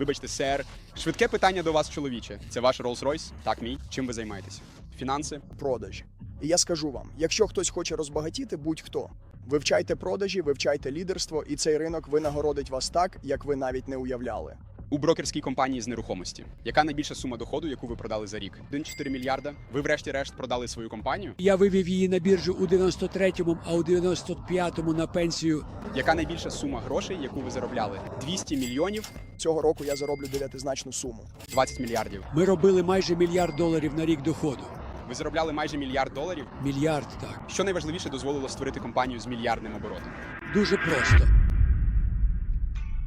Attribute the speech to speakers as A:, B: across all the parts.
A: Вибачте, сер. Швидке питання до вас, чоловіче. Це ваш Rolls-Royce? Так, мій. Чим ви займаєтесь? Фінанси?
B: продажі. І я скажу вам: якщо хтось хоче розбагатіти, будь-хто. Вивчайте продажі, вивчайте лідерство, і цей ринок винагородить вас так, як ви навіть не уявляли.
A: У брокерській компанії з нерухомості. Яка найбільша сума доходу, яку ви продали за рік? 1,4 мільярда. Ви врешті-решт продали свою компанію?
C: Я вивів її на біржу у 93-му, а у 95-му на пенсію.
A: Яка найбільша сума грошей, яку ви заробляли? 200 мільйонів,
B: Цього року я зароблю дев'ятизначну суму.
A: 20 мільярдів.
C: Ми робили майже мільярд доларів на рік доходу.
A: Ви заробляли майже мільярд доларів.
C: Мільярд так.
A: Що найважливіше дозволило створити компанію з мільярдним оборотом?
C: Дуже просто.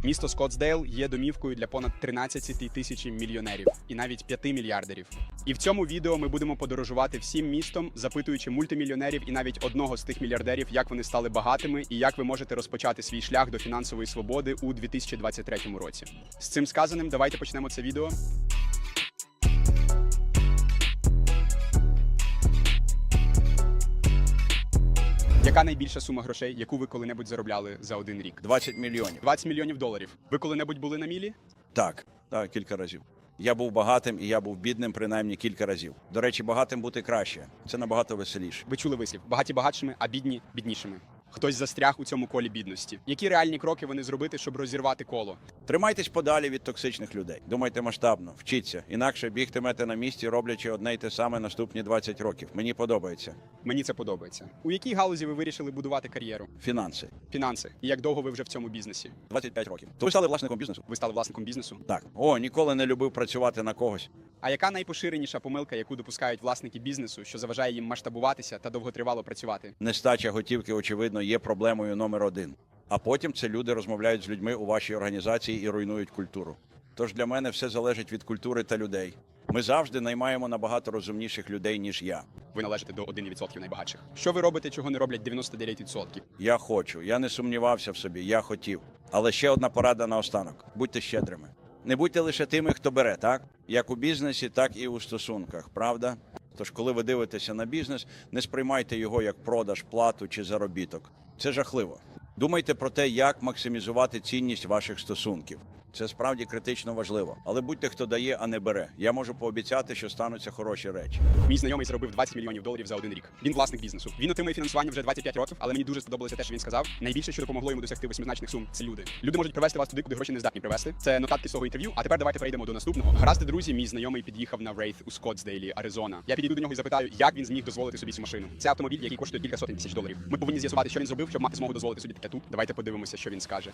A: Місто Скоттсдейл є домівкою для понад 13 тисяч мільйонерів і навіть 5 мільярдерів. І в цьому відео ми будемо подорожувати всім містом, запитуючи мультимільйонерів і навіть одного з тих мільярдерів, як вони стали багатими і як ви можете розпочати свій шлях до фінансової свободи у 2023 році. З цим сказаним, давайте почнемо це відео. Яка найбільша сума грошей, яку ви коли-небудь заробляли за один рік?
D: 20 мільйонів.
A: 20 мільйонів доларів. Ви коли-небудь були на мілі?
D: Так, так, кілька разів. Я був багатим і я був бідним принаймні кілька разів. До речі, багатим бути краще. Це набагато веселіше.
A: Ви чули вислів: багаті багатшими, а бідні біднішими. Хтось застряг у цьому колі бідності. Які реальні кроки вони зробити, щоб розірвати коло?
D: Тримайтесь подалі від токсичних людей. Думайте масштабно, вчіться. Інакше бігтимете на місці, роблячи одне й те саме наступні 20 років. Мені подобається.
A: Мені це подобається. У якій галузі ви вирішили будувати кар'єру?
D: Фінанси.
A: Фінанси. І як довго ви вже в цьому бізнесі?
D: 25 років. То ви стали власником бізнесу?
A: Ви стали власником бізнесу?
D: Так. О, ніколи не любив працювати на когось.
A: А яка найпоширеніша помилка, яку допускають власники бізнесу, що заважає їм масштабуватися та довготривало працювати?
D: Нестача готівки, очевидно, є проблемою номер один. А потім це люди розмовляють з людьми у вашій організації і руйнують культуру. Тож для мене все залежить від культури та людей. Ми завжди наймаємо набагато розумніших людей, ніж я.
A: Ви належите до 1% найбагатших. Що ви робите, чого не роблять 99%?
D: Я хочу, я не сумнівався в собі, я хотів. Але ще одна порада наостанок: будьте щедрими. Не будьте лише тими, хто бере, так? Як у бізнесі, так і у стосунках, правда? Тож, коли ви дивитеся на бізнес, не сприймайте його як продаж, плату чи заробіток. Це жахливо. Думайте про те, як максимізувати цінність ваших стосунків. Це справді критично важливо. Але будьте хто дає, а не бере. Я можу пообіцяти, що стануться хороші речі.
A: Мій знайомий заробив 20 мільйонів доларів за один рік. Він власник бізнесу. Він отримує фінансування вже 25 років, але мені дуже сподобалося те, що він сказав. Найбільше, що допомогло йому досягти восьмизначних сум, це люди. Люди можуть привести вас туди, куди гроші не здатні привести. Це нотатки з того інтерв'ю. А тепер давайте перейдемо до наступного. Гаразд, друзі, мій знайомий під'їхав на Wraith у Скоттсдейлі, Аризона. Я підійду до нього і запитаю, як він зміг дозволити собі цю машину. Це автомобіль, який коштує кілька сотень тисяч доларів. Ми повинні з'ясувати, що він зробив, щоб мати змогу дозволити собі таке тут. Давайте подивимося, що він скаже.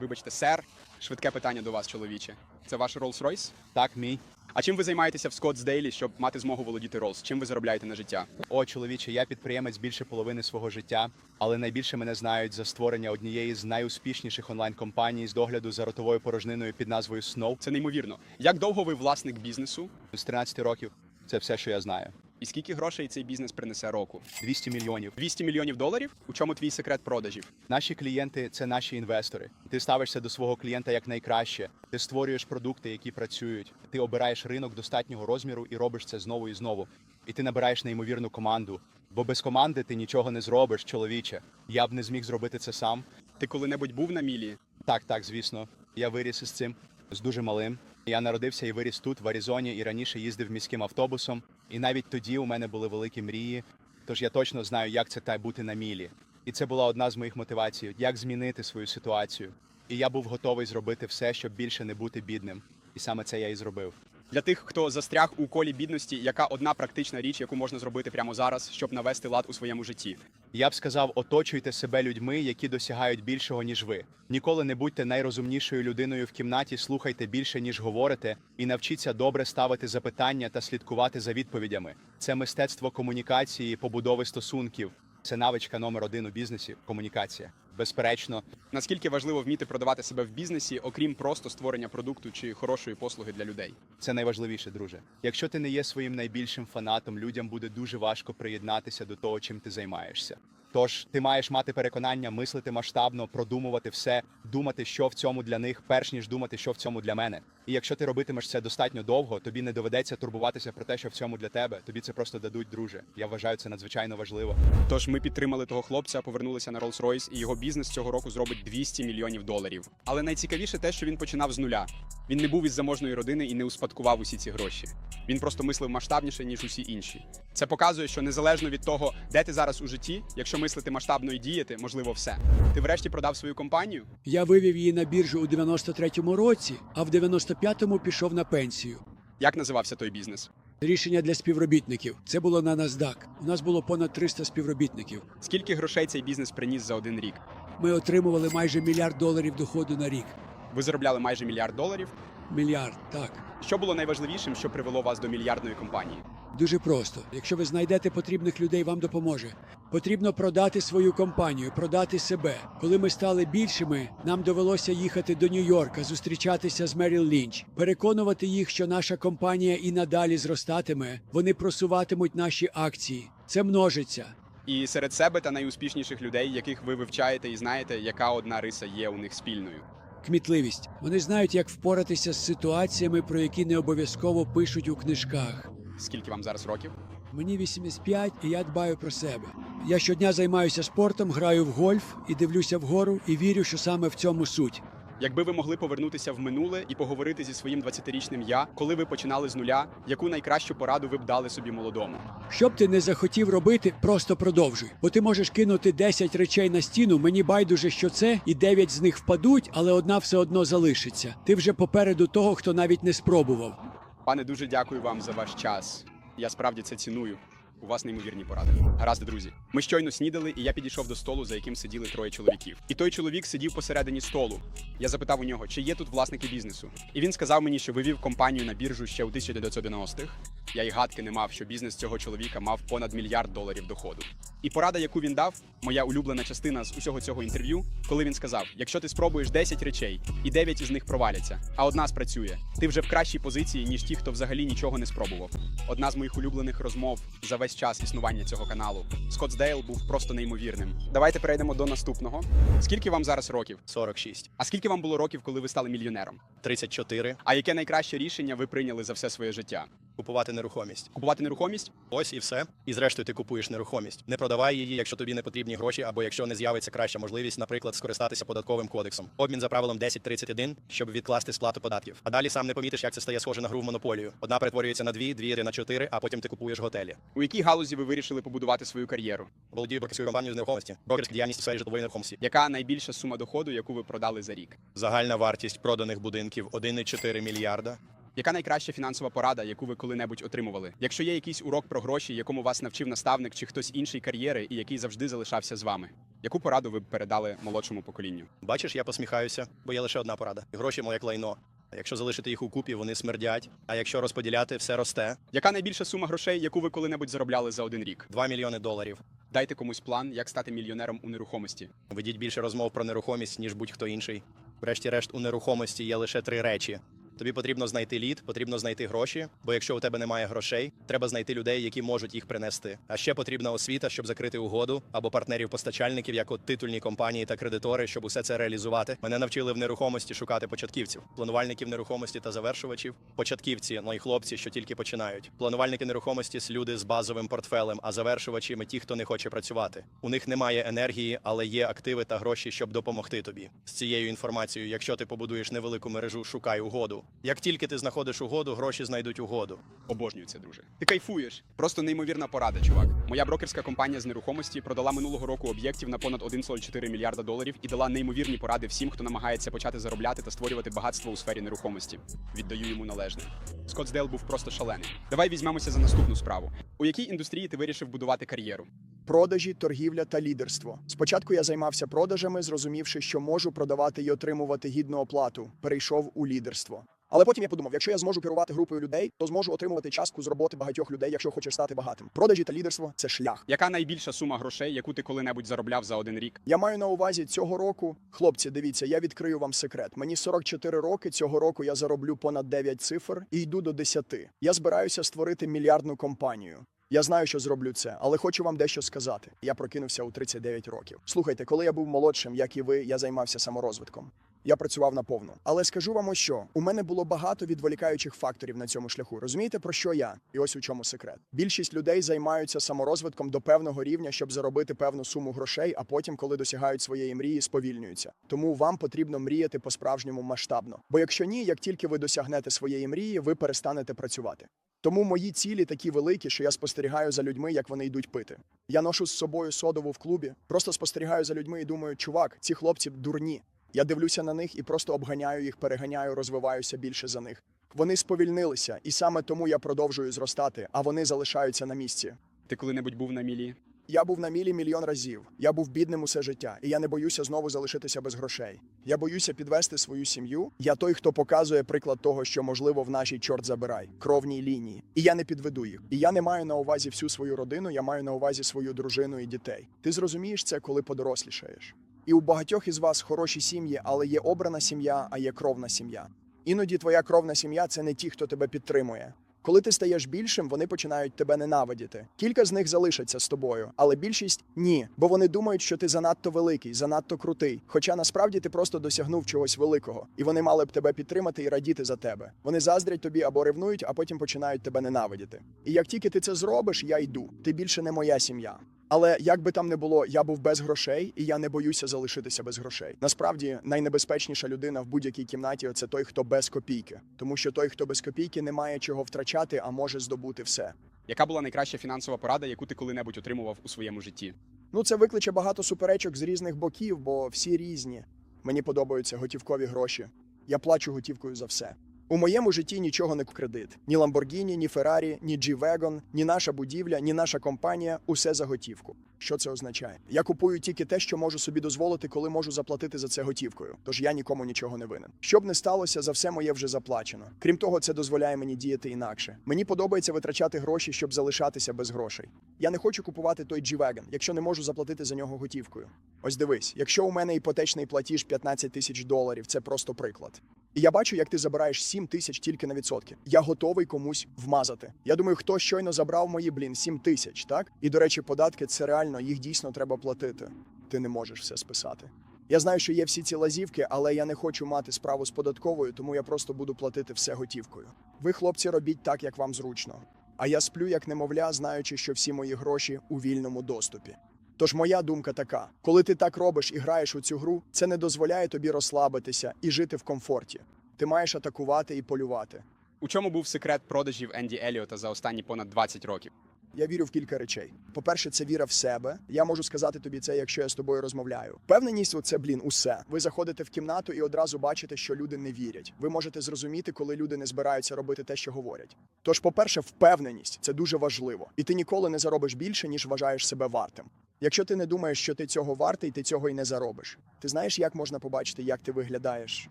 A: Вибачте, сер, швидке питання до вас, чоловіче. Це ваш Rolls-Royce?
E: Так, мій.
A: А чим ви займаєтеся в Скоттсдейлі, щоб мати змогу володіти Rolls? Чим ви заробляєте на життя?
E: О, чоловіче, я підприємець більше половини свого життя, але найбільше мене знають за створення однієї з найуспішніших онлайн-компаній з догляду за ротовою порожниною під назвою Snow.
A: Це неймовірно. Як довго ви власник бізнесу?
E: З 13 років це все, що я знаю.
A: І скільки грошей цей бізнес принесе року?
E: 200 мільйонів.
A: 200 мільйонів доларів? У чому твій секрет продажів?
E: Наші клієнти це наші інвестори. Ти ставишся до свого клієнта як найкраще. Ти створюєш продукти, які працюють. Ти обираєш ринок достатнього розміру і робиш це знову і знову. І ти набираєш неймовірну команду. Бо без команди ти нічого не зробиш, чоловіче. Я б не зміг зробити це сам.
A: Ти коли-небудь був на мілі?
E: Так, так, звісно. Я виріс із цим з дуже малим. Я народився і виріс тут, в Аризоні, і раніше їздив міським автобусом. І навіть тоді у мене були великі мрії. Тож я точно знаю, як це та бути на мілі. І це була одна з моїх мотивацій, як змінити свою ситуацію. І я був готовий зробити все, щоб більше не бути бідним. І саме це я і зробив.
A: Для тих, хто застряг у колі бідності, яка одна практична річ, яку можна зробити прямо зараз, щоб навести лад у своєму житті?
E: Я б сказав, оточуйте себе людьми, які досягають більшого, ніж ви. Ніколи не будьте найрозумнішою людиною в кімнаті, слухайте більше, ніж говорите, і навчіться добре ставити запитання та слідкувати за відповідями. Це мистецтво комунікації, побудови стосунків. Це навичка номер один у бізнесі комунікація. Безперечно,
A: Наскільки важливо вміти продавати себе в бізнесі, окрім просто створення продукту чи хорошої послуги для людей?
E: це найважливіше, друже. Якщо ти не є своїм найбільшим фанатом, людям буде дуже важко приєднатися до того, чим ти займаєшся. Тож ти маєш мати переконання, мислити масштабно, продумувати все, думати, що в цьому для них, перш ніж думати, що в цьому для мене. І якщо ти робитимеш це достатньо довго, тобі не доведеться турбуватися про те, що в цьому для тебе. Тобі це просто дадуть, друже. Я вважаю це надзвичайно важливо.
A: Тож ми підтримали того хлопця, повернулися на Rolls-Royce, і його бізнес цього року зробить 200 мільйонів доларів. Але найцікавіше те, що він починав з нуля. Він не був із заможної родини і не успадкував усі ці гроші. Він просто мислив масштабніше, ніж усі інші. Це показує, що незалежно від того, де ти зараз у житті, якщо мислити масштабно і діяти, можливо все. Ти врешті продав свою компанію.
C: Я вивів її на біржу у 93-му році, а в 95-му пішов на пенсію.
A: Як називався той бізнес?
C: Рішення для співробітників. Це було на NASDAQ. У нас було понад 300 співробітників.
A: Скільки грошей цей бізнес приніс за один рік?
C: Ми отримували майже мільярд доларів доходу на рік.
A: Ви заробляли майже мільярд доларів.
C: Мільярд, так.
A: Що було найважливішим, що привело вас до мільярдної компанії?
C: Дуже просто. Якщо ви знайдете потрібних людей, вам допоможе. Потрібно продати свою компанію, продати себе. Коли ми стали більшими, нам довелося їхати до Нью-Йорка, зустрічатися з Меріл Лінч, переконувати їх, що наша компанія і надалі зростатиме. Вони просуватимуть наші акції. Це множиться.
A: І серед себе та найуспішніших людей, яких ви вивчаєте і знаєте, яка одна риса є у них спільною.
C: Кмітливість. Вони знають, як впоратися з ситуаціями, про які не обов'язково пишуть у книжках.
A: Скільки вам зараз років?
C: Мені 85 і я дбаю про себе. Я щодня займаюся спортом, граю в гольф і дивлюся вгору, і вірю, що саме в цьому суть.
A: Якби ви могли повернутися в минуле і поговорити зі своїм 20-річним я, коли ви починали з нуля, яку найкращу пораду ви б дали собі молодому?
C: Що б ти не захотів робити, просто продовжуй. Бо ти можеш кинути 10 речей на стіну. Мені байдуже, що це, і 9 з них впадуть, але одна все одно залишиться. Ти вже попереду того, хто навіть не спробував.
A: Пане, дуже дякую вам за ваш час. Я справді це ціную. У вас неймовірні поради. Гаразд, друзі. Ми щойно снідали, і я підійшов до столу, за яким сиділи троє чоловіків. І той чоловік сидів посередині столу. Я запитав у нього, чи є тут власники бізнесу. І він сказав мені, що вивів компанію на біржу ще у 1990-х. Я й гадки не мав, що бізнес цього чоловіка мав понад мільярд доларів доходу. І порада, яку він дав, моя улюблена частина з усього цього інтерв'ю, коли він сказав: якщо ти спробуєш 10 речей, і 9 із них проваляться, а одна спрацює, ти вже в кращій позиції, ніж ті, хто взагалі нічого не спробував. Одна з моїх улюблених розмов за весь час існування цього каналу. Скоттсдейл був просто неймовірним. Давайте перейдемо до наступного. Скільки вам зараз років?
F: 46,
A: А скільки вам було років, коли ви стали мільйонером?
F: 34.
A: А яке найкраще рішення ви прийняли за все своє життя?
F: Купувати нерухомість.
A: Купувати нерухомість?
F: Ось і все. І зрештою ти купуєш нерухомість. Не продавай її, якщо тобі не потрібні гроші, або якщо не з'явиться краща можливість, наприклад, скористатися податковим кодексом. Обмін за правилом 1031, щоб відкласти сплату податків. А далі сам не помітиш, як це стає схоже на гру в монополію. Одна перетворюється на дві, дві на чотири, а потім ти купуєш готелі.
A: У якій галузі ви вирішили побудувати свою кар'єру?
F: Володію брокерською компанією з нерухомості. Брокерська діяльність у сфері житлової нерухомості.
A: Яка найбільша сума доходу, яку ви продали за рік?
F: Загальна вартість проданих будинків 1,4 мільярда.
A: Яка найкраща фінансова порада, яку ви коли-небудь отримували? Якщо є якийсь урок про гроші, якому вас навчив наставник чи хтось інший кар'єри, і який завжди залишався з вами, яку пораду ви б передали молодшому поколінню?
F: Бачиш, я посміхаюся, бо є лише одна порада. Гроші, як лайно. Якщо залишити їх у купі, вони смердять. А якщо розподіляти, все росте.
A: Яка найбільша сума грошей, яку ви коли-небудь заробляли за один рік?
F: 2 мільйони доларів.
A: Дайте комусь план, як стати мільйонером у нерухомості.
F: Ведіть більше розмов про нерухомість, ніж будь-хто інший. Врешті-решт, у нерухомості є лише три речі. Тобі потрібно знайти лід, потрібно знайти гроші, бо якщо у тебе немає грошей, треба знайти людей, які можуть їх принести. А ще потрібна освіта, щоб закрити угоду, або партнерів-постачальників, як от титульні компанії та кредитори, щоб усе це реалізувати. Мене навчили в нерухомості шукати початківців, планувальників нерухомості та завершувачів. Початківці, ну і хлопці, що тільки починають. Планувальники нерухомості – люди з базовим портфелем, а завершувачі ми ті, хто не хоче працювати. У них немає енергії, але є активи та гроші, щоб допомогти тобі. З цією інформацією, якщо ти побудуєш невелику мережу, шукай угоду. Як тільки ти знаходиш угоду, гроші знайдуть угоду.
A: Обожнюю це, друже. Ти кайфуєш. Просто неймовірна порада, чувак. Моя брокерська компанія з нерухомості продала минулого року об'єктів на понад 1,4 мільярда доларів і дала неймовірні поради всім, хто намагається почати заробляти та створювати багатство у сфері нерухомості. Віддаю йому належне. Скоттсдейл був просто шалений. Давай візьмемося за наступну справу. У якій індустрії ти вирішив будувати кар'єру?
B: Продажі, торгівля та лідерство. Спочатку я займався продажами, зрозумівши, що можу продавати і отримувати гідну оплату. Перейшов у лідерство. Але потім я подумав, якщо я зможу керувати групою людей, то зможу отримувати частку з роботи багатьох людей, якщо хочеш стати багатим. Продажі та лідерство це шлях.
A: Яка найбільша сума грошей, яку ти коли-небудь заробляв за один рік?
B: Я маю на увазі цього року. Хлопці, дивіться, я відкрию вам секрет. Мені 44 роки. Цього року я зароблю понад 9 цифр і йду до 10. Я збираюся створити мільярдну компанію. Я знаю, що зроблю це, але хочу вам дещо сказати. Я прокинувся у 39 років. Слухайте, коли я був молодшим, як і ви, я займався саморозвитком. Я працював наповну. Але скажу вам ось що: у мене було багато відволікаючих факторів на цьому шляху. Розумієте, про що я? І ось у чому секрет. Більшість людей займаються саморозвитком до певного рівня, щоб заробити певну суму грошей, а потім, коли досягають своєї мрії, сповільнюються. Тому вам потрібно мріяти по-справжньому масштабно. Бо якщо ні, як тільки ви досягнете своєї мрії, ви перестанете працювати. Тому мої цілі такі великі, що я спостерігаю за людьми, як вони йдуть пити. Я ношу з собою содову в клубі, просто спостерігаю за людьми і думаю, чувак, ці хлопці дурні. Я дивлюся на них і просто обганяю їх, переганяю, розвиваюся більше за них. Вони сповільнилися, і саме тому я продовжую зростати, а вони залишаються на місці.
A: Ти коли-небудь був на мілі?
B: Я був на мілі мільйон разів. Я був бідним усе життя, і я не боюся знову залишитися без грошей. Я боюся підвести свою сім'ю. Я той, хто показує приклад того, що можливо в нашій чорт забирай кровній лінії. І я не підведу їх. І я не маю на увазі всю свою родину, я маю на увазі свою дружину і дітей. Ти зрозумієш це, коли подорослішаєш. І у багатьох із вас хороші сім'ї, але є обрана сім'я, а є кровна сім'я. Іноді твоя кровна сім'я це не ті, хто тебе підтримує. Коли ти стаєш більшим, вони починають тебе ненавидіти. Кілька з них залишаться з тобою, але більшість ні, бо вони думають, що ти занадто великий, занадто крутий. Хоча насправді ти просто досягнув чогось великого, і вони мали б тебе підтримати і радіти за тебе. Вони заздрять тобі або ревнують, а потім починають тебе ненавидіти. І як тільки ти це зробиш, я йду. Ти більше не моя сім'я. Але як би там не було, я був без грошей, і я не боюся залишитися без грошей. Насправді найнебезпечніша людина в будь-якій кімнаті це той, хто без копійки, тому що той, хто без копійки, не має чого втрачати, а може здобути все.
A: Яка була найкраща фінансова порада, яку ти коли-небудь отримував у своєму житті?
B: Ну це викличе багато суперечок з різних боків, бо всі різні. Мені подобаються готівкові гроші. Я плачу готівкою за все. У моєму житті нічого не кредит. Ні Lamborghini, ні Ferrari, ні G-Wagon, ні наша будівля, ні наша компанія усе за готівку. Що це означає? Я купую тільки те, що можу собі дозволити, коли можу заплатити за це готівкою. Тож я нікому нічого не винен. Що б не сталося, за все моє вже заплачено. Крім того, це дозволяє мені діяти інакше. Мені подобається витрачати гроші, щоб залишатися без грошей. Я не хочу купувати той G-Wagon, якщо не можу заплатити за нього готівкою. Ось дивись, якщо у мене іпотечний платіж 15 тисяч доларів, це просто приклад. І я бачу, як ти забираєш 7 тисяч тільки на відсотки. Я готовий комусь вмазати. Я думаю, хто щойно забрав мої, блін, 7 тисяч, так? І до речі, податки це реально, їх дійсно треба платити. Ти не можеш все списати. Я знаю, що є всі ці лазівки, але я не хочу мати справу з податковою, тому я просто буду платити все готівкою. Ви, хлопці, робіть так, як вам зручно. А я сплю як немовля, знаючи, що всі мої гроші у вільному доступі. Тож моя думка така: коли ти так робиш і граєш у цю гру, це не дозволяє тобі розслабитися і жити в комфорті. Ти маєш атакувати і полювати.
A: У чому був секрет продажів Енді Еліота за останні понад 20 років?
B: Я вірю в кілька речей. По-перше, це віра в себе. Я можу сказати тобі це, якщо я з тобою розмовляю. Впевненість це, блін, усе. Ви заходите в кімнату і одразу бачите, що люди не вірять. Ви можете зрозуміти, коли люди не збираються робити те, що говорять. Тож, по-перше, впевненість це дуже важливо, і ти ніколи не заробиш більше, ніж вважаєш себе вартим. Якщо ти не думаєш, що ти цього вартий, ти цього і не заробиш. Ти знаєш, як можна побачити, як ти виглядаєш?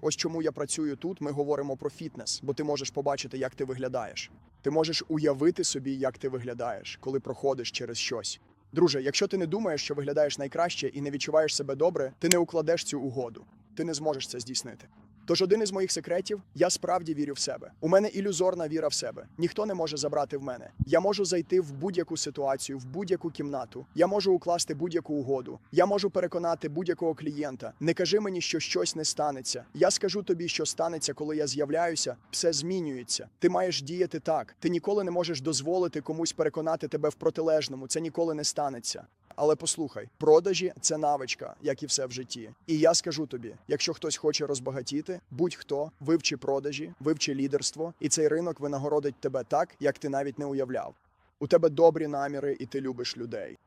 B: Ось чому я працюю тут. Ми говоримо про фітнес, бо ти можеш побачити, як ти виглядаєш. Ти можеш уявити собі, як ти виглядаєш, коли проходиш через щось. Друже, якщо ти не думаєш, що виглядаєш найкраще і не відчуваєш себе добре, ти не укладеш цю угоду. Ти не зможеш це здійснити. Тож один із моїх секретів я справді вірю в себе. У мене ілюзорна віра в себе. Ніхто не може забрати в мене. Я можу зайти в будь-яку ситуацію, в будь-яку кімнату. Я можу укласти будь-яку угоду. Я можу переконати будь-якого клієнта. Не кажи мені, що щось не станеться. Я скажу тобі, що станеться, коли я з'являюся. Все змінюється. Ти маєш діяти так. Ти ніколи не можеш дозволити комусь переконати тебе в протилежному. Це ніколи не станеться. Але послухай, продажі це навичка, як і все в житті. І я скажу тобі: якщо хтось хоче розбагатіти, будь-хто вивчи продажі, вивчи лідерство, і цей ринок винагородить тебе так, як ти навіть не уявляв. У тебе добрі наміри, і ти любиш людей.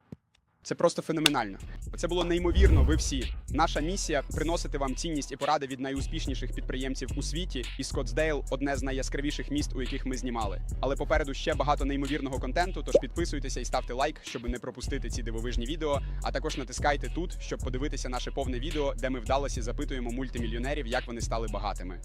A: Це просто феноменально. Це було неймовірно. Ви всі. Наша місія приносити вам цінність і поради від найуспішніших підприємців у світі. І Скоттсдейл – одне з найяскравіших міст, у яких ми знімали. Але попереду ще багато неймовірного контенту. Тож підписуйтеся і ставте лайк, щоб не пропустити ці дивовижні відео. А також натискайте тут, щоб подивитися наше повне відео, де ми вдалося запитуємо мультимільйонерів, як вони стали багатими.